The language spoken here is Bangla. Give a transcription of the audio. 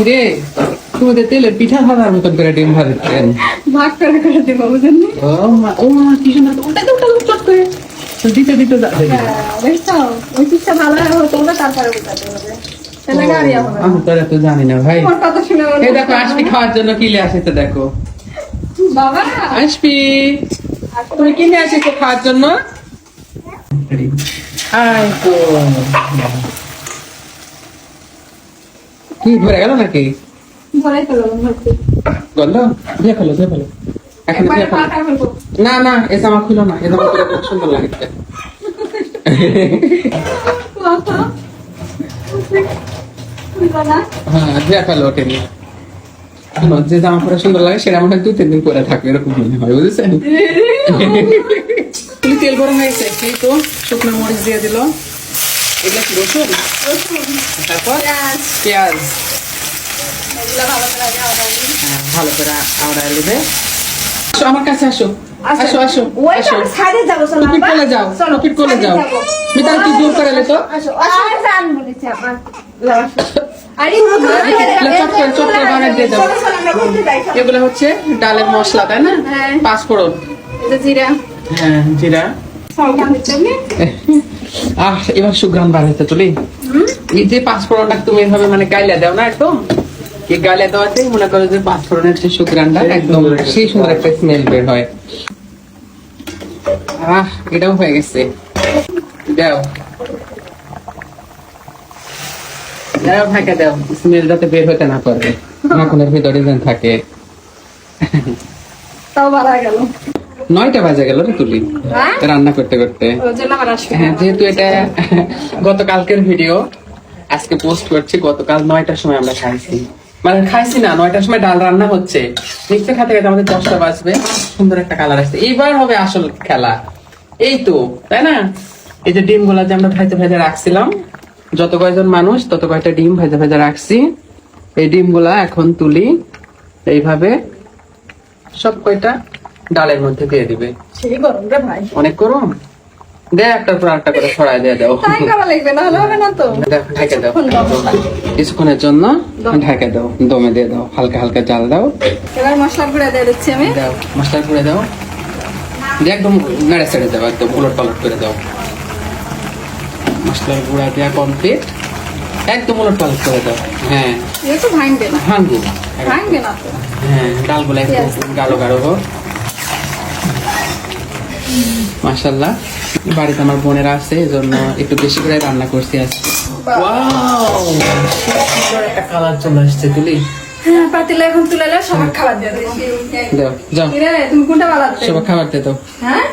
রে তোমাদের তেলের পিঠা ভাজার মতন করে ডিম ভাজতেন ভাগ করে করে দেবো বুঝলি ও মা ও মা কি সুন্দর উল্টাতে উল্টাতে চট করে। তো দিতে দিতে যাবে দেখছ ওই চিজটা ভালো হতো না তারপরে হবে। হবে। তো জানি না ভাই। তোমার এই দেখো আসবি খাওয়ার জন্য কিলে আসে তো দেখো। বাবা! আসবি তুমি কিনে আসিস খাওয়ার জন্য? আয় তো কি ভরে গেল নাকি? গন্ধ দিয়ে ফেলো দিয়ে ফেলো। ফেলব না না এ জামা খুলো না এ জামা খুলে খুব সুন্দর লাগছে। কথা বুঝলো না? হ্যাঁ দিয়ে ফেলো ওকে নিয়ে। যে জামা পরে সুন্দর লাগে সেটা মনে হয় দু তিন দিন পরে থাকবে এরকম মনে হয় বুঝেছেন? তেল গরম হয়েছে সেই তো শুকনো মরিচ দিয়ে দিল। এগুলা কি রসুন? তারপর? পেঁয়াজ। ভালো করে দিই। হ্যাঁ, করে নেবে আসো আমার কাছে আসো। আসো। আসো ওই আসো। সাইডে যাব চলো টুপিট কোলে যাও চলো কোলে যাও। কি দূর করে লে তো। আসো আর জান বলেছে আমার করে করে। এগুলো হচ্ছে ডালের মশলা তাই না? হ্যাঁ। পাঁচফোড়ন। জিরা। হ্যাঁ জিরা। আহ এবার সুগ্রাম বার হইতে তুলি। এই যে পাঁচফোড়নটা তুমি এভাবে মানে গাইলা দাও না একদম? এই গাইলা দেওয়াতেই মনে করো যে পাঁচফোড়নের যে সুগ্রানটা একদম সেই সুন্দর একটা স্মেল। বের হয়। আহ এটাও হয়ে গেছে। দাও। দাও ঢাকা দাও। স্মেল যাতে বের হতে না পারবে। নাকুনের ভিতরে যেন থাকে। তাও ভালো গেল। নয়টা বাজে গেল রে তুলি। হ্যাঁ? রান্না করতে করতে। হ্যাঁ। যেহেতু এটা গতকালকের ভিডিও আজকে পোস্ট করছি গতকাল নয়টার সময় আমরা খাইছি। মানে খাইছি না নয়টার সময় ডাল রান্না হচ্ছে। নিচে খাতে খাতে আমাদের দশটা বাজবে সুন্দর একটা কালার আসছে। এইবার হবে আসল খেলা। এই তো তাই না? এই যে ডিমগুলা যে আমরা ভাইতে ভাইতে রাখছিলাম যত কয়জন মানুষ তত কয়টা ডিম ভাজা ভাজা রাখছি। এই ডিমগুলা এখন তুলি এইভাবে সব কয়টা ডালের মধ্যে দিয়ে দিবে। সেই গরম রে ভাই। অনেক গরম? দে একটার পর একটা করে ছড়াই দিয়ে দাও। তাই করা লাগবে না হলে হবে না তো। ঢেকে দাও। কিছুক্ষণের জন্য ঢেকে দাও দমে দিয়ে দাও হালকা হালকা জাল দাও। এবার মশলা গুঁড়া দিয়ে দিচ্ছি আমি। দাও মশলা দাও। দিয়ে একদম নেড়ে ছেড়ে দাও একদম উলট পালট করে দাও। মশলার গুঁড়া দেওয়া কমপ্লিট একদম উলট পালট করে দাও। হ্যাঁ। একটু ভাঙবে না। ভাঙবো। ভাঙবে না হ্যাঁ ডালগুলো একটু। গাঢ় গাঢ় হোক। মাশাল্লাহ বাড়িতে আমার বোনেরা আছে এই জন্য একটু বেশি করে রান্না করছি আজকে। ওয়াও! সুন্দর একটা কালার চলে আসছে তুলি। হ্যাঁ পাতিলা এখন তুলে সবার খাবার দিয়ে দাও যাও। তুমি কোনটা সবাই খাবার দিয়ে দাও। হ্যাঁ?